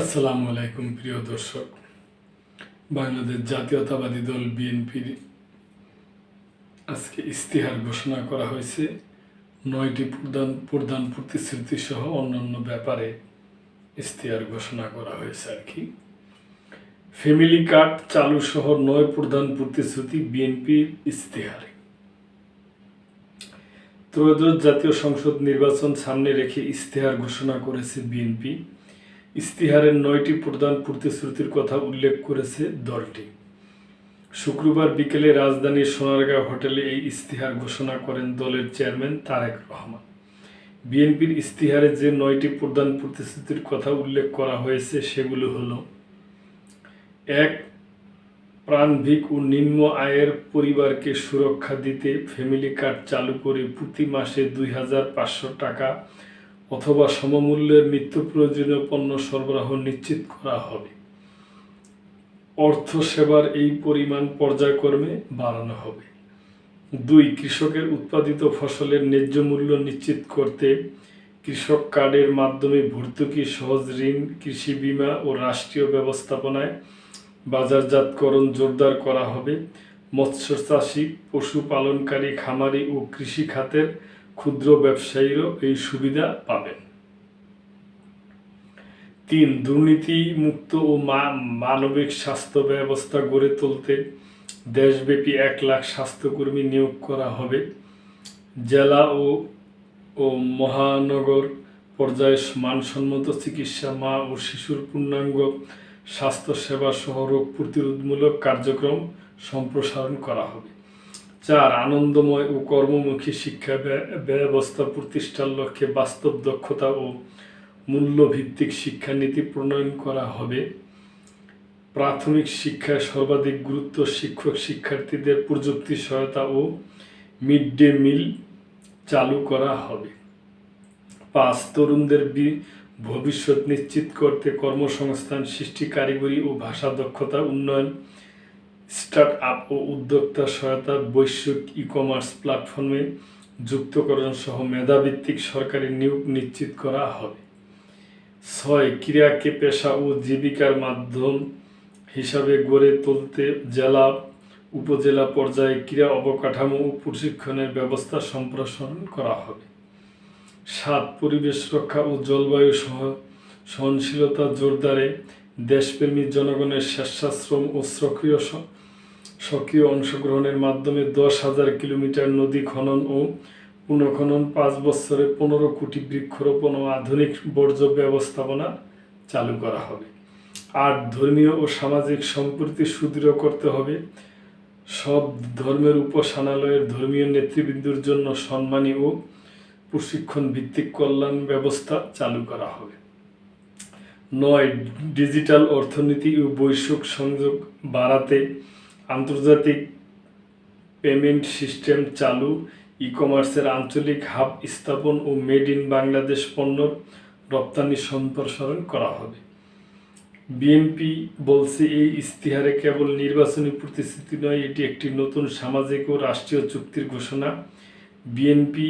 আসসালামু আলাইকুম, প্রিয় দর্শক। বাংলাদেশ জাতীয়তাবাদী দল বিএনপির আজকে ইস্তিহার ঘোষণা করা হয়েছে। নয়টি প্রধান প্রধান প্রতিশ্রুতি সহ অন্যান্য ব্যাপারে ইস্তিহার ঘোষণা করা হয়েছে আর কি। ফ্যামিলি কার্ড চালু সহ নয় প্রধান প্রতিশ্রুতি বিএনপির ইস্তিহারে ত্রয়োদশ জাতীয় সংসদ নির্বাচন সামনে রেখে ইস্তেহার ঘোষণা করেছে বিএনপি। ইস্তিহারের নয়টি প্রধান প্রতিশ্রুতির কথা উল্লেখ করেছে দলটি। শুক্রবার বিকেলে রাজধানীর সোনারগাঁও হোটেলে এই ইস্তিহার ঘোষণা করেন দলের চেয়ারম্যান তারেক রহমান। বিএনপির ইস্তিহারে যে নয়টি প্রধান প্রতিশ্রুতির কথা উল্লেখ করা হয়েছে সেগুলো হলো, এক, প্রাণভিক ও নিম্ন আয়ের পরিবারকে সুরক্ষা দিতে ফ্যামিলি কার্ড চালু করে প্রতি মাসে দুই হাজার পাঁচশো টাকা অথবা সমমূল্যের নিত্য প্রয়োজনীয় পণ্য সরবরাহ নিশ্চিত করা হবে। অর্থ সেবার এই পরিমাণ পর্যায়ক্রমে বাড়ানো হবে। দুই, কৃষকের উৎপাদিত ফসলের ন্যায্য মূল্য নিশ্চিত করতে কৃষক কার্ডের মাধ্যমে ভর্তুকি, সহজ ঋণ, কৃষি বীমা ও রাষ্ট্রীয় ব্যবস্থাপনায় বাজারজাতকরণ জোরদার করা হবে। মৎস্য চাষী পশুপালনকারী, খামারি ও কৃষি খাতের ক্ষুদ্র ব্যবসায়ীরাও এই সুবিধা পাবেন। তিন দুর্নীতি মুক্ত ও মানবিক স্বাস্থ্য ব্যবস্থা গড়ে তুলতে দেশব্যাপী এক লাখ স্বাস্থ্যকর্মী নিয়োগ করা হবে। জেলা ও ও মহানগর পর্যায়ে মানসম্মত চিকিৎসা মা ও শিশুর পূর্ণাঙ্গ স্বাস্থ্যসেবা সহ রোগ প্রতিরোধমূলক কার্যক্রম সম্প্রসারণ করা হবে। চার আনন্দময় ও কর্মমুখী শিক্ষা ব্যবস্থা প্রতিষ্ঠার লক্ষ্যে বাস্তব দক্ষতা ও মূল্যভিত্তিক শিক্ষানীতি প্রণয়ন করা হবে। প্রাথমিক শিক্ষায় সর্বাধিক গুরুত্ব শিক্ষক শিক্ষার্থীদের প্রযুক্তি সহায়তা ও মিড ডে মিল চালু করা হবে। পাঁচ তরুণদের ভবিষ্যৎ নিশ্চিত করতে কর্মসংস্থান, সৃষ্টি কারিগরি ও ভাষা দক্ষতা উন্নয়ন স্টার্ট আপ ও উদ্যোক্তা সহায়তা বৈশ্বিক ই কমার্স প্ল্যাটফর্মে যুক্তকরণ সহ মেধাভিত্তিক সরকারি নিয়োগ নিশ্চিত করা হবে। ছয়, ক্রীড়াকে পেশা ও জীবিকার মাধ্যম হিসাবে গড়ে তুলতে জেলা, উপজেলা পর্যায়ে ক্রীড়া অবকাঠামো ও প্রশিক্ষণের ব্যবস্থা সম্প্রসারণ করা হবে। সাত, পরিবেশ রক্ষা ও জলবায়ু সহ সহনশীলতা জোরদারে দেশপ্রেমী জনগণের স্বেচ্ছাশ্রম ও সক্রিয় সক্রিয় অংশগ্রহণের মাধ্যমে দশ হাজার কিলোমিটার নদী খনন ও পুনঃখনন, পাঁচ বছরে পনেরো কোটি বৃক্ষরোপণ ও আধুনিক বর্জ্য ব্যবস্থাপনা চালু করা হবে। আর ধর্মীয় ও সামাজিক সম্প্রীতি সুদৃঢ় করতে হবে। সব ধর্মের উপাসনালয়ের ধর্মীয় নেতৃবৃন্দুর জন্য সম্মানী ও প্রশিক্ষণ ভিত্তিক কল্যাণ ব্যবস্থা চালু করা হবে। নয়, ডিজিটাল অর্থনীতি ও বৈশ্বিক সংযোগ বাড়াতে আন্তর্জাতিক পেমেন্ট সিস্টেম চালু ই কমার্সের আঞ্চলিক হাব স্থাপন ও মেড ইন বাংলাদেশ পণ্য রপ্তানি সম্প্রসারণ করা হবে। বিএনপি বলছে এই ইস্তিহারে কেবল নির্বাচনী প্রতিশ্রুতি নয়, এটি একটি নতুন সামাজিক ও রাষ্ট্রীয় চুক্তির ঘোষণা। বিএনপি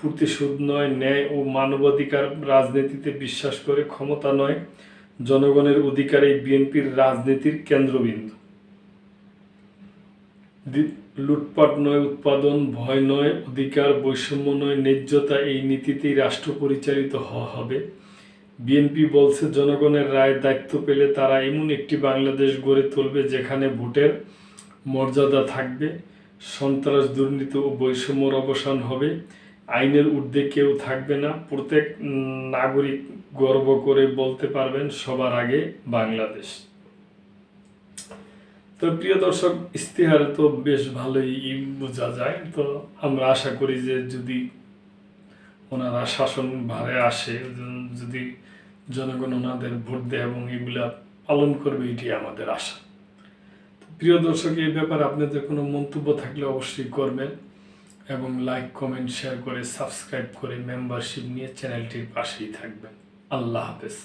প্রতিশোধ নয়, ন্যায় ও মানবাধিকার রাজনীতিতে বিশ্বাস করে ক্ষমতা নয়, জনগণের অধিকারে বিএনপির রাজনীতির কেন্দ্রবিন্দু। লুটপাট নয়, উৎপাদন ভয় নয়, অধিকার বৈষম্য নয়, ন্যায্যতা এই নীতিতেই রাষ্ট্র পরিচালিত হওয়া হবে। বিএনপি বলছে, জনগণের রায় দায়িত্ব পেলে তারা এমন একটি বাংলাদেশ গড়ে তুলবে যেখানে ভোটের মর্যাদা থাকবে, সন্ত্রাস, দুর্নীতি ও বৈষম্যর অবসান হবে। আইনের ঊর্ধ্বে কেউ থাকবে না। প্রত্যেক নাগরিক গর্ব করে বলতে পারবেন সবার আগে বাংলাদেশ। তো প্রিয় দর্শক ইস্তিহারে তো বেশ ভালোই বোঝা যায়। তো আমরা আশা করি যে যদি ওনারা শাসন ভারে আসে, যদি জনগণ ওনাদের ভোট দেয় এবং এগুলা পালন করবে, এটি আমাদের আশা। প্রিয় দর্শক, এই ব্যাপারে আপনাদের কোনো মন্তব্য থাকলে অবশ্যই করবেন। এবং লাইক কমেন্ট শেয়ার করে সাবস্ক্রাইব করে মেম্বারশিপ নিয়ে চ্যানেলটির পাশেই থাকবেন। আল্লাহ হাফেজ।